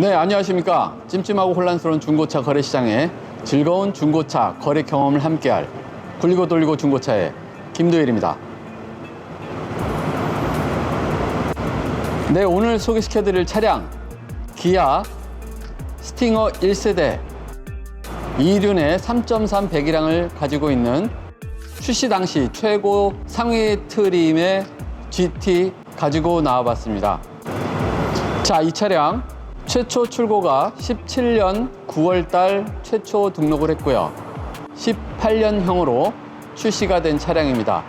네, 안녕하십니까. 찜찜하고 혼란스러운 중고차 거래 시장에 즐거운 중고차 거래 경험을 함께할 굴리고 돌리고 중고차의 김도일입니다. 네, 오늘 소개시켜드릴 차량 기아 스팅어 1세대 2륜의 3.3 배기량을 가지고 있는 출시 당시 최고 상위 트림의 GT 가지고 나와봤습니다. 자, 이 차량 최초 출고가 17년 9월 달 최초 등록을 했고요. 18년형으로 출시가 된 차량입니다.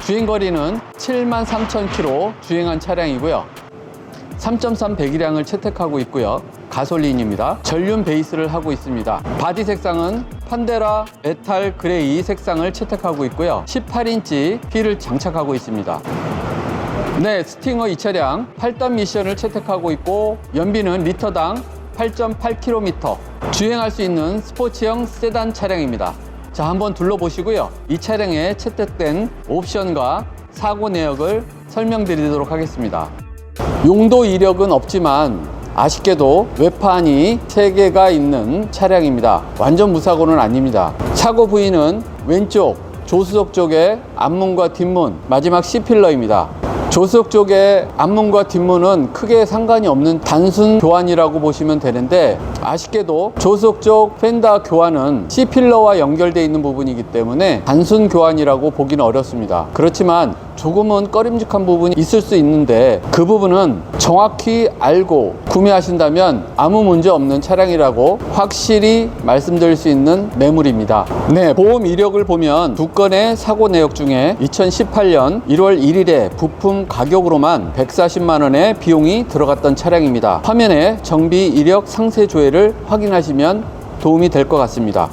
주행 거리는 7만 3천 킬로 주행한 차량이고요. 3.3 배기량을 채택하고 있고요. 가솔린입니다. 전륜 베이스를 하고 있습니다. 바디 색상은 판데라 메탈 그레이 색상을 채택하고 있고요. 18인치 휠을 장착하고 있습니다. 네, 스팅어 이 차량 8단 미션을 채택하고 있고 연비는 리터당 8.8km 주행할 수 있는 스포츠형 세단 차량입니다. 자, 한번 둘러보시고요. 이 차량에 채택된 옵션과 사고 내역을 설명드리도록 하겠습니다. 용도 이력은 없지만 아쉽게도 외판이 3개가 있는 차량입니다. 완전 무사고는 아닙니다. 사고 부위는 왼쪽 조수석 쪽에 앞문과 뒷문, 마지막 C필러입니다. 조수석 쪽에 앞문과 뒷문은 크게 상관이 없는 단순 교환이라고 보시면 되는데 아쉽게도 조수석 쪽 펜다 교환은 C필러와 연결되어 있는 부분이기 때문에 단순 교환이라고 보기는 어렵습니다. 그렇지만 조금은 꺼림직한 부분이 있을 수 있는데 그 부분은 정확히 알고 구매하신다면 아무 문제 없는 차량이라고 확실히 말씀드릴 수 있는 매물입니다. 네, 보험 이력을 보면 두 건의 사고 내역 중에 2018년 1월 1일에 부품 가격으로만 140만 원의 비용이 들어갔던 차량입니다. 화면에 정비 이력 상세 조회를 확인하시면 도움이 될 것 같습니다.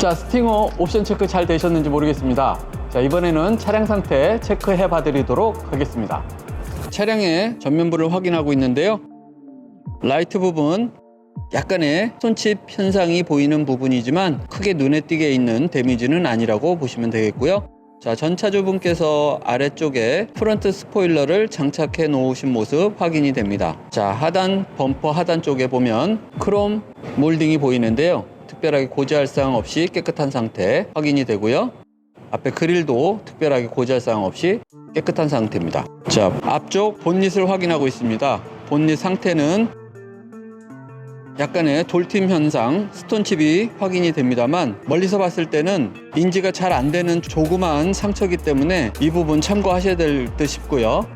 자, 스팅어 옵션 체크 잘 되셨는지 모르겠습니다. 자, 이번에는 차량 상태 체크해 봐 드리도록 하겠습니다. 차량의 전면부를 확인하고 있는데요. 라이트 부분 약간의 손칩 현상이 보이는 부분이지만 크게 눈에 띄게 있는 데미지는 아니라고 보시면 되겠고요. 자, 전차주분께서 아래쪽에 프런트 스포일러를 장착해 놓으신 모습 확인이 됩니다. 자, 하단 범퍼 하단 쪽에 보면 크롬 몰딩이 보이는데요. 특별하게 고지할 사항 없이 깨끗한 상태 확인이 되고요. 앞에 그릴도 특별하게 고지할 사항 없이 깨끗한 상태입니다. 자, 앞쪽 본닛을 확인하고 있습니다. 본닛 상태는 약간의 돌팀 현상, 스톤칩이 확인이 됩니다만 멀리서 봤을 때는 인지가 잘 안 되는 조그마한 상처이기 때문에 이 부분 참고하셔야 될 듯 싶고요.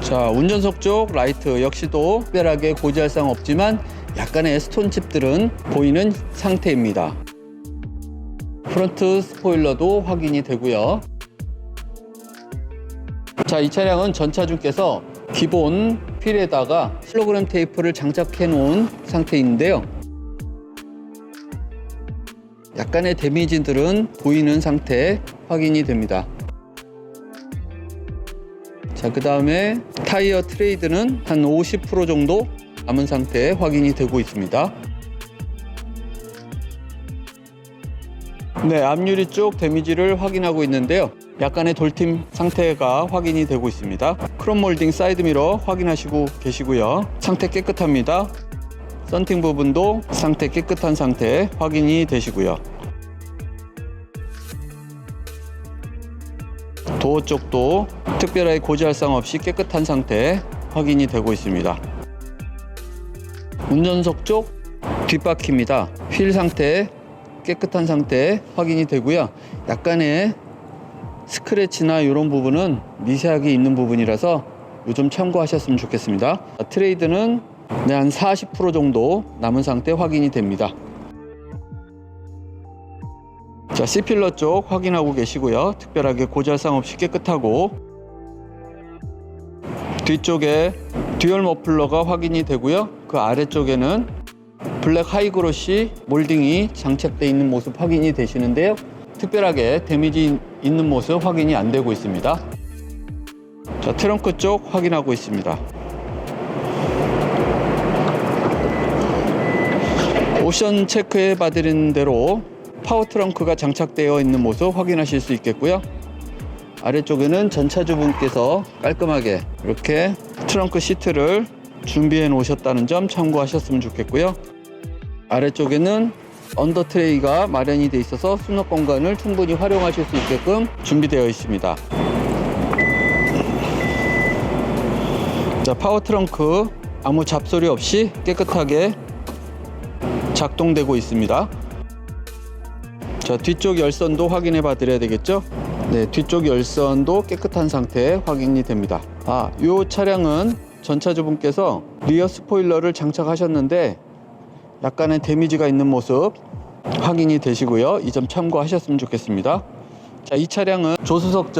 자, 운전석 쪽 라이트 역시도 특별하게 고지할 사항 없지만 약간의 스톤칩들은 보이는 상태입니다. 프론트 스포일러도 확인이 되고요. 자, 이 차량은 전차주께서 기본 휠에다가 킬로그램 테이프를 장착해 놓은 상태인데요. 약간의 데미지들은 보이는 상태 확인이 됩니다. 자, 그 다음에 타이어 트레이드는 한 50% 정도 남은 상태 확인이 되고 있습니다. 네, 앞유리 쪽 데미지를 확인하고 있는데요. 약간의 돌팀 상태가 확인이 되고 있습니다. 크롬 몰딩 사이드 미러 확인하시고 계시고요. 상태 깨끗합니다. 썬팅 부분도 상태 깨끗한 상태 확인이 되시고요. 도어 쪽도 특별하게 고지할 사항 없이 깨끗한 상태 확인이 되고 있습니다. 운전석 쪽 뒷바퀴입니다. 휠 상태 깨끗한 상태 확인이 되고요. 약간의 스크래치나 이런 부분은 미세하게 있는 부분이라서 요즘 참고하셨으면 좋겠습니다. 트레이드는 네, 한40% 정도 남은 상태 확인이 됩니다. 자, C필러 쪽 확인하고 계시고요. 특별하게 고잘상 없이 깨끗하고 뒤쪽에 듀얼 머플러가 확인이 되고요. 그 아래쪽에는 블랙 하이그로시 몰딩이 장착되어 있는 모습 확인이 되시는데요. 특별하게 데미지 있는 모습 확인이 안 되고 있습니다. 자, 트렁크 쪽 확인하고 있습니다. 옵션 체크해 봐드린 대로 파워 트렁크가 장착되어 있는 모습 확인하실 수 있겠고요. 아래쪽에는 전차주분께서 깔끔하게 이렇게 트렁크 시트를 준비해 놓으셨다는 점 참고하셨으면 좋겠고요. 아래쪽에는 언더 트레이가 마련이 돼 있어서 수납 공간을 충분히 활용하실 수 있게끔 준비되어 있습니다. 자, 파워 트렁크 아무 잡소리 없이 깨끗하게 작동되고 있습니다. 자, 뒤쪽 열선도 확인해 봐 드려야 되겠죠? 네, 뒤쪽 열선도 깨끗한 상태 확인이 됩니다. 아, 이 차량은 전차주분께서 리어 스포일러를 장착하셨는데 약간의 데미지가 있는 모습 확인이 되시고요. 이 점 참고하셨으면 좋겠습니다. 자, 이 차량은 조수석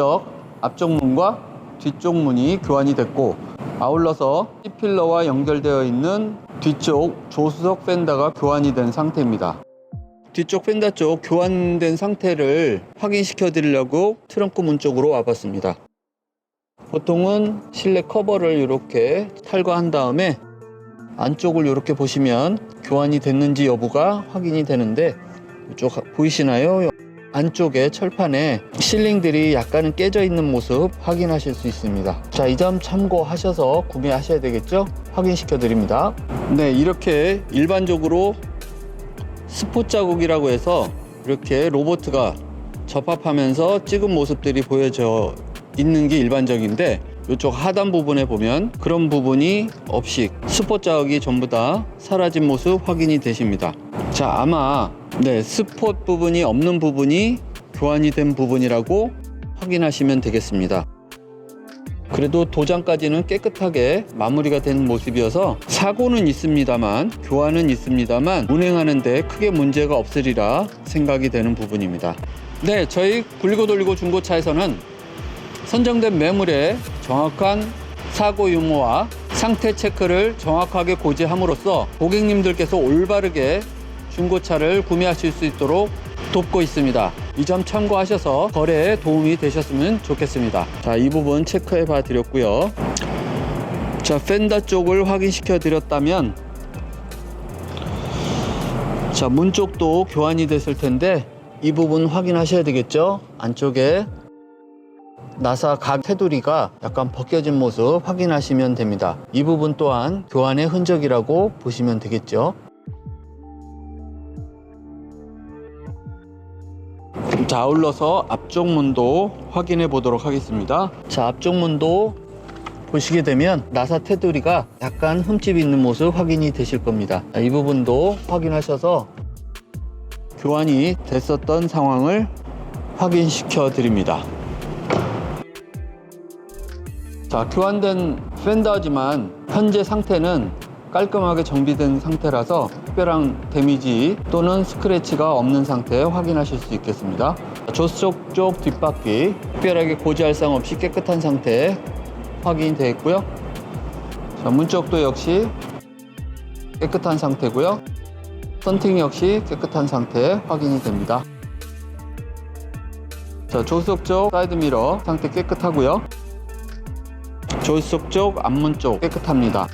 앞쪽 문과 뒤쪽 문이 교환이 됐고 아울러서 C필러와 연결되어 있는 뒤쪽 조수석 펜더가 교환이 된 상태입니다. 뒤쪽 펜더 쪽 교환된 상태를 확인시켜 드리려고 트렁크 문 쪽으로 와봤습니다. 보통은 실내 커버를 이렇게 탈거한 다음에 안쪽을 이렇게 보시면 교환이 됐는지 여부가 확인이 되는데 이쪽 보이시나요? 안쪽에 철판에 실링들이 약간은 깨져 있는 모습 확인하실 수 있습니다. 자, 이 점 참고하셔서 구매하셔야 되겠죠? 확인시켜 드립니다. 네, 이렇게 일반적으로 스포 자국이라고 해서 이렇게 로보트가 접합하면서 찍은 모습들이 보여져 있는 게 일반적인데 이쪽 하단 부분에 보면 그런 부분이 없이 스포 자국이 전부 다 사라진 모습 확인이 되십니다. 자, 아마 네, 스폿 부분이 없는 부분이 교환이 된 부분이라고 확인하시면 되겠습니다. 그래도 도장까지는 깨끗하게 마무리가 된 모습이어서 사고는 있습니다만 교환은 있습니다만 운행하는데 크게 문제가 없으리라 생각이 되는 부분입니다. 네, 저희 굴리고 돌리고 중고차에서는 선정된 매물의 정확한 사고 유무와 상태 체크를 정확하게 고지함으로써 고객님들께서 올바르게 중고차를 구매하실 수 있도록 돕고 있습니다. 이 점 참고하셔서 거래에 도움이 되셨으면 좋겠습니다. 자, 이 부분 체크해 봐 드렸고요. 자, 펜더 쪽을 확인시켜 드렸다면 자, 문 쪽도 교환이 됐을 텐데 이 부분 확인하셔야 되겠죠? 안쪽에 나사 각 테두리가 약간 벗겨진 모습 확인하시면 됩니다. 이 부분 또한 교환의 흔적이라고 보시면 되겠죠. 자, 아울러서 앞쪽 문도 확인해 보도록 하겠습니다. 자, 앞쪽 문도 보시게 되면 나사 테두리가 약간 흠집이 있는 모습 확인이 되실 겁니다. 자, 이 부분도 확인하셔서 교환이 됐었던 상황을 확인시켜 드립니다. 자, 교환된 팬더지만 현재 상태는 깔끔하게 정비된 상태라서 특별한 데미지 또는 스크래치가 없는 상태 확인하실 수 있겠습니다. 조수석 쪽 뒷바퀴 특별하게 고지할상 없이 깨끗한 상태 확인이 되어 있고요. 자, 문 쪽도 역시 깨끗한 상태고요. 썬팅 역시 깨끗한 상태 확인이 됩니다. 자, 조수석 쪽 사이드 미러 상태 깨끗하고요. 조수석 쪽 앞문 쪽 깨끗합니다.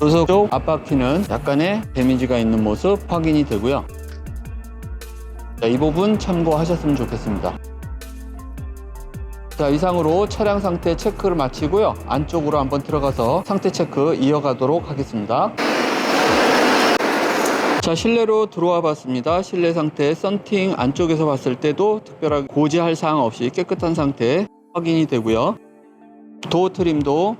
조수석 쪽 앞바퀴는 약간의 데미지가 있는 모습 확인이 되고요. 자, 이 부분 참고하셨으면 좋겠습니다. 자, 이상으로 차량 상태 체크를 마치고요. 안쪽으로 한번 들어가서 상태 체크 이어가도록 하겠습니다. 자, 실내로 들어와 봤습니다. 실내 상태 썬팅 안쪽에서 봤을 때도 특별하게 고지할 사항 없이 깨끗한 상태 확인이 되고요. 도어 트림도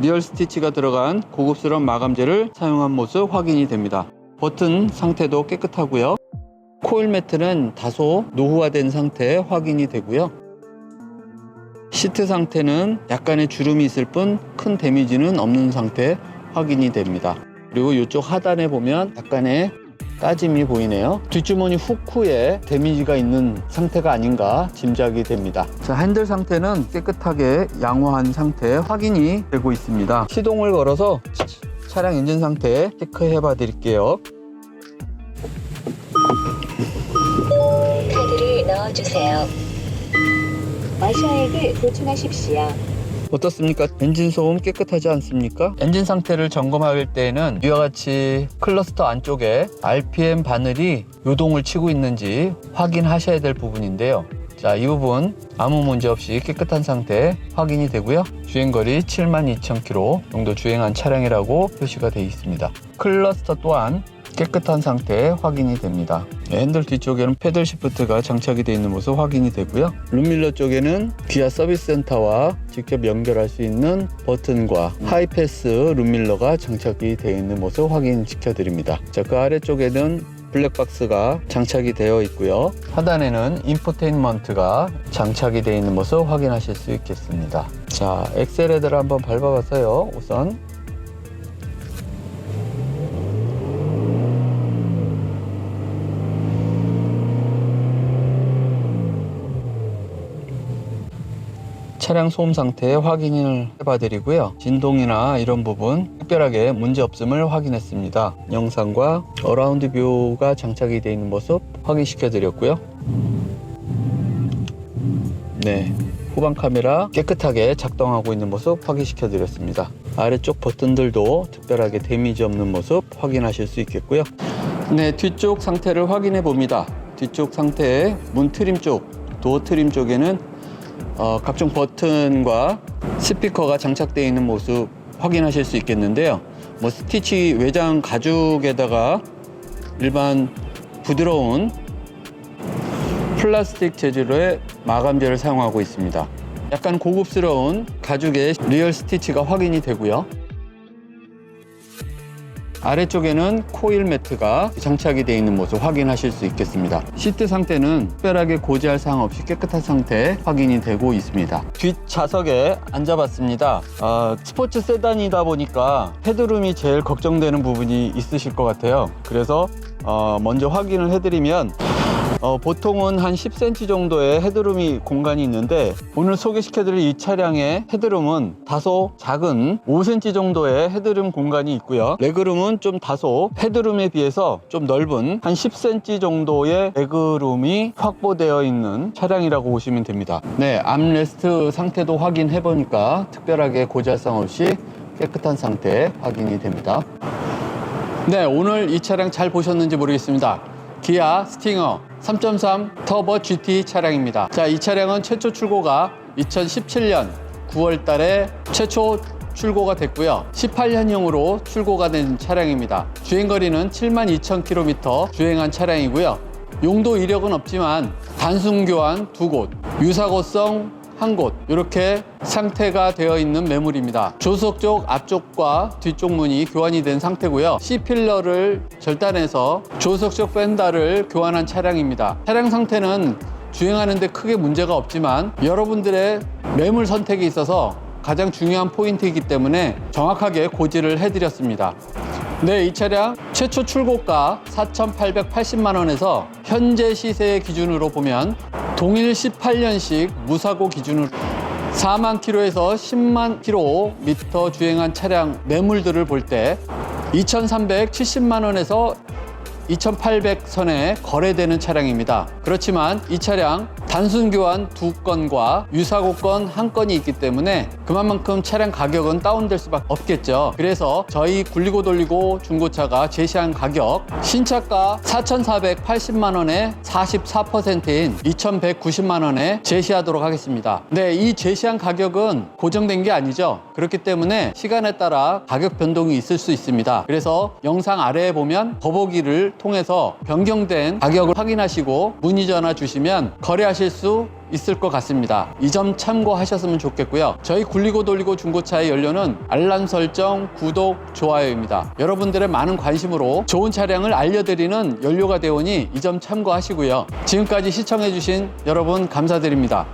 리얼 스티치가 들어간 고급스러운 마감재를 사용한 모습 확인이 됩니다. 버튼 상태도 깨끗하고요. 코일 매트는 다소 노후화된 상태 확인이 되고요. 시트 상태는 약간의 주름이 있을 뿐 큰 데미지는 없는 상태 확인이 됩니다. 그리고 이쪽 하단에 보면 약간의 까짐이 보이네요. 뒷주머니 후크에 데미지가 있는 상태가 아닌가 짐작이 됩니다. 자, 핸들 상태는 깨끗하게 양호한 상태 확인이 되고 있습니다. 시동을 걸어서 차량 엔진 상태 체크해 봐 드릴게요. 카드를 넣어주세요. 마샤액을 보충하십시오. 어떻습니까? 엔진 소음 깨끗하지 않습니까? 엔진 상태를 점검할 때는 이와 같이 클러스터 안쪽에 RPM 바늘이 요동을 치고 있는지 확인하셔야 될 부분인데요. 자, 이 부분 아무 문제 없이 깨끗한 상태 확인이 되고요. 주행거리 72,000km 정도 주행한 차량이라고 표시가 되어 있습니다. 클러스터 또한 깨끗한 상태 확인이 됩니다. 네, 핸들 뒤쪽에는 패들 시프트가 장착이 되어 있는 모습 확인이 되고요. 룸밀러 쪽에는 기아 서비스 센터와 직접 연결할 수 있는 버튼과 하이패스 룸밀러가 장착이 되어 있는 모습 확인 시켜 드립니다. 자, 그 아래쪽에는 블랙박스가 장착이 되어 있고요. 하단에는 인포테인먼트가 장착이 되어 있는 모습 확인하실 수 있겠습니다. 자, 엑셀헤드를 한번 밟아봤어요. 우선 차량 소음 상태 확인을 해봐 드리고요. 진동이나 이런 부분 특별하게 문제 없음을 확인했습니다. 영상과 어라운드 뷰가 장착이 되어 있는 모습 확인시켜 드렸고요. 네. 후방 카메라 깨끗하게 작동하고 있는 모습 확인시켜 드렸습니다. 아래쪽 버튼들도 특별하게 데미지 없는 모습 확인하실 수 있겠고요. 네, 뒤쪽 상태를 확인해 봅니다. 뒤쪽 상태의 문 트림 쪽, 도어 트림 쪽에는 어, 각종 버튼과 스피커가 장착되어 있는 모습 확인하실 수 있겠는데요. 뭐 스티치 외장 가죽에다가 일반 부드러운 플라스틱 재질의 마감재를 사용하고 있습니다. 약간 고급스러운 가죽의 리얼 스티치가 확인이 되고요. 아래쪽에는 코일 매트가 장착이 되어 있는 모습 확인하실 수 있겠습니다. 시트 상태는 특별하게 고지할 사항 없이 깨끗한 상태 확인이 되고 있습니다. 뒷좌석에 앉아봤습니다. 아, 스포츠 세단이다 보니까 헤드룸이 제일 걱정되는 부분이 있으실 것 같아요. 그래서 어, 먼저 확인을 해드리면 어, 보통은 한 10cm 정도의 헤드룸이 공간이 있는데 오늘 소개시켜드릴 이 차량의 헤드룸은 다소 작은 5cm 정도의 헤드룸 공간이 있고요. 레그룸은 좀 다소 헤드룸에 비해서 좀 넓은 한 10cm 정도의 레그룸이 확보되어 있는 차량이라고 보시면 됩니다. 네, 암레스트 상태도 확인해 보니까 특별하게 고잘상 없이 깨끗한 상태 확인이 됩니다. 네, 오늘 이 차량 잘 보셨는지 모르겠습니다. 기아 스팅어 3.3 터보 GT 차량입니다. 자, 이 차량은 최초 출고가 2017년 9월 달에 최초 출고가 됐고요. 18년형으로 출고가 된 차량입니다. 주행거리는 72,000km 주행한 차량이고요. 용도 이력은 없지만 단순 교환 두 곳, 유사고성 한 곳 이렇게 상태가 되어 있는 매물입니다. 조석 쪽 앞쪽과 뒤쪽 문이 교환이 된 상태고요. C필러를 절단해서 조석 쪽 펜다를 교환한 차량입니다. 차량 상태는 주행하는데 크게 문제가 없지만 여러분들의 매물 선택에 있어서 가장 중요한 포인트이기 때문에 정확하게 고지를 해드렸습니다. 네, 이 차량 최초 출고가 4,880만 원에서 현재 시세 기준으로 보면 동일 18년식 무사고 기준으로 4만 킬로에서 10만 킬로미터 주행한 차량 매물들을 볼 때 2,370만 원에서 2,800선에 거래되는 차량입니다. 그렇지만 이 차량 단순 교환 두 건과 유사고 건 한 건이 있기 때문에 그만큼 차량 가격은 다운될 수밖에 없겠죠. 그래서 저희 굴리고 돌리고 중고차가 제시한 가격 신차가 4,480만 원에 44%인 2,190만 원에 제시하도록 하겠습니다. 네, 이 제시한 가격은 고정된 게 아니죠. 그렇기 때문에 시간에 따라 가격 변동이 있을 수 있습니다. 그래서 영상 아래에 보면 더보기를 통해서 변경된 가격을 확인하시고 문의 전화 주시면 거래 하실 수 있을 것 같습니다. 이 점 참고하셨으면 좋겠고요. 저희 굴리고 돌리고 중고차의 연료는 알람 설정, 구독, 좋아요입니다. 여러분들의 많은 관심으로 좋은 차량을 알려드리는 연료가 되오니 이 점 참고하시고요. 지금까지 시청해주신 여러분 감사드립니다.